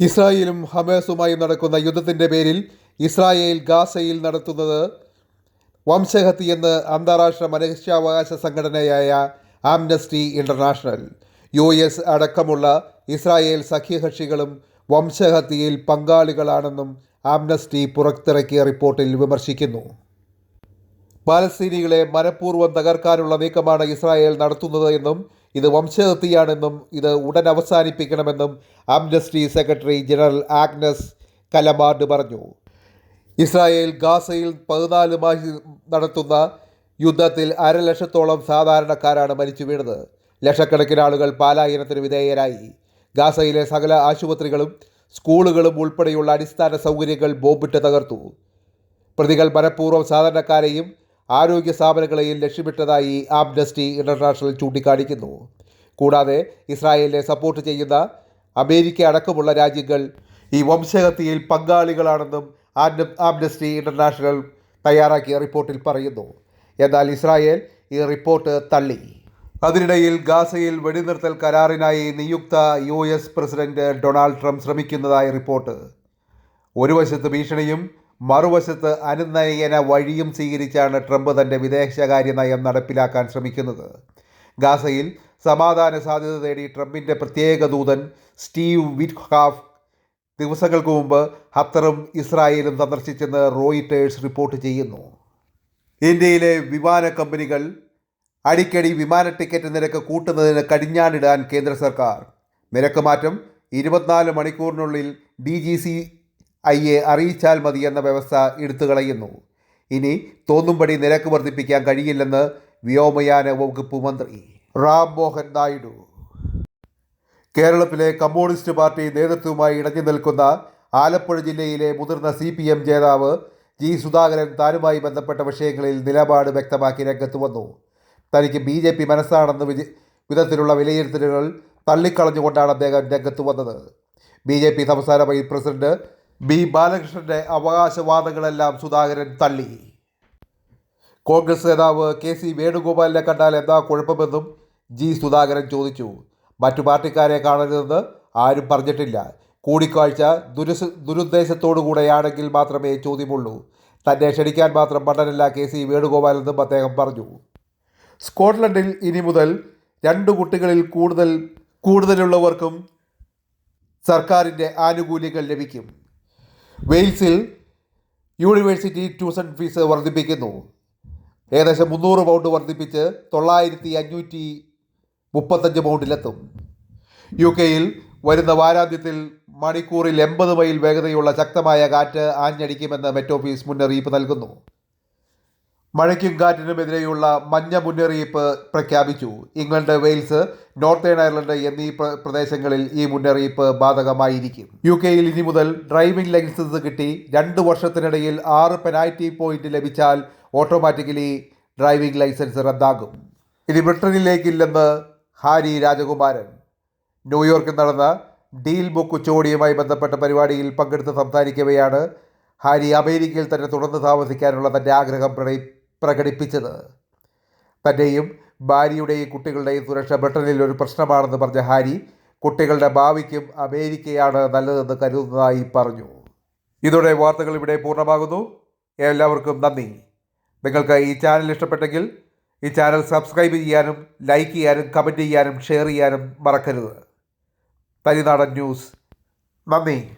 ഇസ്രായേലും ഹമേസുമായി നടക്കുന്ന യുദ്ധത്തിന്റെ പേരിൽ ഇസ്രായേൽ ഗാസയിൽ നടത്തുന്നത് വംശഹത്യയെന്ന് അന്താരാഷ്ട്ര മനുഷ്യാവകാശ സംഘടനയായ ആംനസ്റ്റി ഇന്റർനാഷണൽ യു എസ് അടക്കമുള്ള ഇസ്രായേൽ സഖ്യകക്ഷികളും വംശഹത്യയിൽ പങ്കാളികളാണെന്നും ആംനസ്റ്റി പുറത്തിറക്കിയ റിപ്പോർട്ടിൽ വിമർശിക്കുന്നു. പാലസ്തീനികളെ മനഃപൂർവം തകർക്കാനുള്ള നീക്കമാണ് ഇസ്രായേൽ നടത്തുന്നത് എന്നും ഇത് വംശഹത്യയാണെന്നും ഇത് ഉടൻ അവസാനിപ്പിക്കണമെന്നും Amnesty secretary general Agnes Callamard പറഞ്ഞു. ഇസ്രായേൽ ഗാസയിൽ പതിനാല് മാസി നടത്തുന്ന യുദ്ധത്തിൽ അരലക്ഷത്തോളം സാധാരണക്കാരാണ് മരിച്ചു വീണത്. ലക്ഷക്കണക്കിന് ആളുകൾ പാലായനത്തിന് വിധേയരായി. ഗാസയിലെ സകല ആശുപത്രികളും സ്കൂളുകളും ഉൾപ്പെടെയുള്ള അടിസ്ഥാന സൗകര്യങ്ങൾ ബോംബിട്ട് തകർത്തു. പ്രതികൾ മനഃപൂർവം സാധാരണക്കാരെയും ആരോഗ്യ സ്ഥാപനങ്ങളെയും ലക്ഷ്യമിട്ടതായി ആംനസ്റ്റി ഇന്റർനാഷണൽ ചൂണ്ടിക്കാണിക്കുന്നു. കൂടാതെ ഇസ്രായേലിനെ സപ്പോർട്ട് ചെയ്യുന്ന അമേരിക്ക അടക്കമുള്ള രാജ്യങ്ങൾ ഈ വംശഹത്യയിൽ പങ്കാളികളാണെന്നും ആംന- ആംനസ്റ്റി ഇന്റർനാഷണൽ തയ്യാറാക്കിയ റിപ്പോർട്ടിൽ പറയുന്നു. എന്നാൽ ഇസ്രായേൽ ഈ റിപ്പോർട്ട് തള്ളി. അതിനിടയിൽ ഗാസയിൽ വെടിനിർത്തൽ കരാറിനായി നിയുക്ത U S president Donald Trump ശ്രമിക്കുന്നതായി റിപ്പോർട്ട്. ഒരു വശത്ത് ഭീഷണിയും മറുവശത്ത് അനുനയന വഴിയും സ്വീകരിച്ചാണ് ട്രംപ് തന്റെ വിദേശകാര്യ നയം നടപ്പിലാക്കാൻ ശ്രമിക്കുന്നത്. ഗാസയിൽ സമാധാന സാധ്യത തേടി ട്രംപിന്റെ പ്രത്യേക ദൂതൻ സ്റ്റീവ് വിറ്റ്ഹാഫ് ദിവസങ്ങൾക്ക് മുമ്പ് ഹത്തറും ഇസ്രായേലും സന്ദർശിച്ചെന്ന് റോയിറ്റേഴ്സ് റിപ്പോർട്ട് ചെയ്യുന്നു. ഇന്ത്യയിലെ വിമാന കമ്പനികൾ അടിക്കടി വിമാന ടിക്കറ്റ് നിരക്ക് കൂട്ടുന്നതിന് കടിഞ്ഞാണിടാൻ കേന്ദ്ര സർക്കാർ. നിരക്ക് മാറ്റം ഇരുപത്തിനാല് മണിക്കൂറിനുള്ളിൽ ഡി ജി സി ഐയെ അറിയിച്ചാൽ മതി എന്ന വ്യവസ്ഥ എടുത്തു കളയുന്നു. ഇനി തോന്നുംപടി നിരക്ക് വർദ്ധിപ്പിക്കാൻ കഴിയില്ലെന്ന് വ്യോമയാന വകുപ്പ് മന്ത്രി റാം മോഹൻ നായിഡു. കേരളത്തിലെ കമ്മ്യൂണിസ്റ്റ് പാർട്ടി നേതൃത്വവുമായി ഇണഞ്ഞു നിൽക്കുന്ന ആലപ്പുഴ ജില്ലയിലെ മുതിർന്ന സി പി എം ജേതാവ് ജി സുധാകരൻ താനുമായി ബന്ധപ്പെട്ട വിഷയങ്ങളിൽ നിലപാട് വ്യക്തമാക്കി രംഗത്ത് വന്നു. തനിക്ക് ബി ജെ പി മനസ്സാണെന്ന വിജ വിധത്തിലുള്ള വിലയിരുത്തലുകൾ തള്ളിക്കളഞ്ഞുകൊണ്ടാണ് അദ്ദേഹം രംഗത്ത് വന്നത്. ബി ജെ പി സംസ്ഥാന വൈസ് പ്രസിഡന്റ് ബി ബാലകൃഷ്ണന്റെ അവകാശവാദങ്ങളെല്ലാം സുധാകരൻ തള്ളി. കോൺഗ്രസ് നേതാവ് കെ സി വേണുഗോപാലിനെ കണ്ടാൽ എന്താ കുഴപ്പമെന്നും ജി സുധാകരൻ ചോദിച്ചു. മറ്റു പാർട്ടിക്കാരെ കാണരുതെന്ന് ആരും പറഞ്ഞിട്ടില്ല. കൂടിക്കാഴ്ച ദുരുസ് ദുരുദ്ദേശത്തോടു കൂടെയാണെങ്കിൽ മാത്രമേ ചോദ്യമുള്ളൂ. തന്നെ ക്ഷണിക്കാൻ മാത്രം മണ്ടനല്ല കെ സി വേണുഗോപാലെന്നും അദ്ദേഹം പറഞ്ഞു. സ്കോട്ട്ലൻഡിൽ ഇനി മുതൽ രണ്ട് കുട്ടികളിൽ കൂടുതൽ കൂടുതലുള്ളവർക്കും സർക്കാരിന്റെ ആനുകൂല്യങ്ങൾ ലഭിക്കും. വെയിൽസിൽ യൂണിവേഴ്സിറ്റി ട്യൂഷൻ ഫീസ് വർദ്ധിപ്പിക്കുന്നു. ഏകദേശം മുന്നൂറ് പൗണ്ട് വർദ്ധിപ്പിച്ച് തൊള്ളായിരത്തി അഞ്ഞൂറ്റി മുപ്പത്തഞ്ച് പൗണ്ടിലെത്തും. യു കെയിൽ വരുന്ന വാരാന്ത്യത്തിൽ മണിക്കൂറിൽ എൺപത് മൈൽ വേഗതയുള്ള ശക്തമായ കാറ്റ് ആഞ്ഞടിക്കുമെന്ന് മെറ്റോഫീസ് മുന്നറിയിപ്പ് നൽകുന്നു. മഴയ്ക്കും കാറ്റിനുമെതിരെയുള്ള മഞ്ഞ മുന്നറിയിപ്പ് പ്രഖ്യാപിച്ചു. ഇംഗ്ലണ്ട് വെയിൽസ് നോർത്തേൺ അയർലൻഡ് എന്നീ പ്രദേശങ്ങളിൽ ഈ മുന്നറിയിപ്പ് ബാധകമായിരിക്കും. യു കെയിൽ ഇനി മുതൽ ഡ്രൈവിംഗ് ലൈസൻസ് കിട്ടി. രണ്ട് വർഷത്തിനിടയിൽ ആറ് പെനാൽറ്റി പോയിന്റ് ലഭിച്ചാൽ ഓട്ടോമാറ്റിക്കലി ഡ്രൈവിംഗ് ലൈസൻസ് റദ്ദാകും. ഇനി ബ്രിട്ടനിലേക്കില്ലെന്ന് ഹാരി രാജകുമാരൻ. ന്യൂയോർക്കിൽ നടന്ന ഡീൽ ബുക്ക് ഉച്ചകോടിയുമായി ബന്ധപ്പെട്ട പരിപാടിയിൽ പങ്കെടുത്ത് സംസാരിക്കവെയാണ് ഹാരി. അമേരിക്കയിൽ തന്നെ തുടർന്ന് താമസിക്കാനുള്ള തന്റെ ആഗ്രഹം പ്രകടിപ്പിച്ചത്. തന്റെയും ഭാര്യയുടെയും കുട്ടികളുടെയും സുരക്ഷ ബ്രിട്ടനിൽ ഒരു പ്രശ്നമാണെന്ന് പറഞ്ഞ ഹാരി കുട്ടികളുടെ ഭാവിക്കും അമേരിക്കയാണ് നല്ലതെന്ന് കരുതുന്നതായി പറഞ്ഞു. ഇതോടെ വാർത്തകൾ ഇവിടെ പൂർണമാകുന്നു. എല്ലാവർക്കും നന്ദി. നിങ്ങൾക്ക് ഈ ചാനൽ ഇഷ്ടപ്പെട്ടെങ്കിൽ ഈ ചാനൽ സബ്സ്ക്രൈബ് ചെയ്യാനും ലൈക്ക് ചെയ്യാനും കമന്റ് ചെയ്യാനും ഷെയർ ചെയ്യാനും മറക്കരുത്. തനിനാടൻ ന്യൂസ്. നന്ദി.